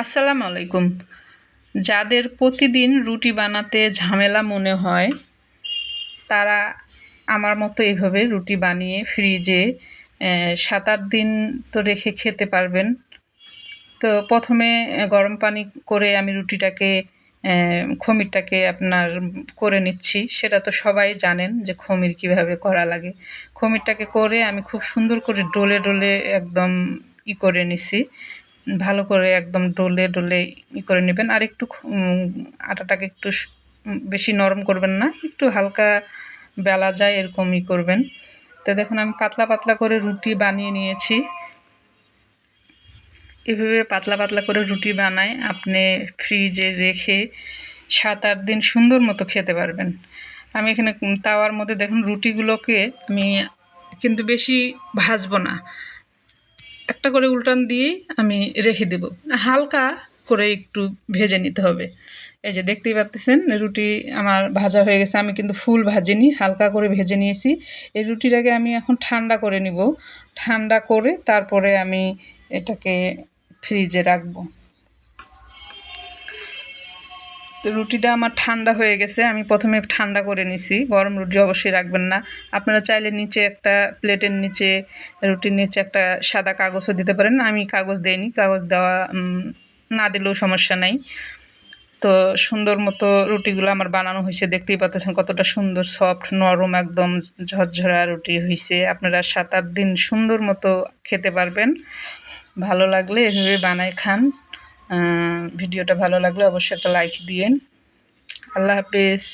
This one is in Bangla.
আসসালামু আলাইকুম। যাদের প্রতিদিন রুটি বানাতে ঝামেলা মনে হয়, তারা আমার মতো এইভাবে রুটি বানিয়ে ফ্রিজে সাত আট দিন তো রেখে খেতে পারবেন। তো প্রথমে গরম পানি করে আমি রুটিটাকে খমিরটাকে আপনার করে নিচ্ছি। সেটা তো সবাই জানেন যে খমির কীভাবে করা লাগে। খমিরটাকে করে আমি খুব সুন্দর করে ডোলে ডলে একদম ই করে নিছি। ভালো করে একদম ডলে ডলে ই করে নেবেন। আর একটু আটাটাকে একটু বেশি নরম করবেন না, একটু হালকা বেলা যায় এরকম ই করবেন। তো দেখুন, আমি পাতলা পাতলা করে রুটি বানিয়ে নিয়েছি। এভাবে পাতলা পাতলা করে রুটি বানায় আপনি ফ্রিজে রেখে সাত আট দিন সুন্দর মতো খেতে পারবেন। আমি এখানে তাওয়ার মধ্যে দেখুন রুটিগুলোকে আমি কিন্তু বেশি ভাজবো না। একটা করে উল্টান দিয়েই আমি রেখে দেব। হালকা করে একটু ভেজে নিতে হবে। এই যে দেখতেই পাচ্ছেন, রুটি আমার ভাজা হয়ে গেছে। আমি কিন্তু ফুল ভাজিনি, হালকা করে ভেজে নিয়েছি। এই রুটিটাকে আমি এখন ঠান্ডা করে নিব। ঠান্ডা করে তারপরে আমি এটাকে ফ্রিজে রাখব। তো রুটিটা আমার ঠান্ডা হয়ে গেছে, আমি প্রথমে ঠান্ডা করে নিছি, গরম রুটি অবশ্যই রাখবেন না। আপনারা চাইলে নিচে একটা প্লেটের নিচে, রুটির নিচে একটা সাদা কাগজও দিতে পারেন, আমি কাগজ দেইনি, কাগজ দেওয়া না দিলেও সমস্যা নাই। তো সুন্দর মতো রুটিগুলো আমার বানানো হয়েছে, দেখতেই পাচ্ছেন কতটা সুন্দর সফট নরম, একদম ঝরঝরা রুটি হয়েছে। আপনারা সাত আট দিন সুন্দর মতো খেতে পারবেন। ভালো লাগলে এভাবে বানায় খান। ভিডিওটা ভালো লাগলে অবশ্যই একটা লাইক দিয়েন। আল্লাহ হাফেজ।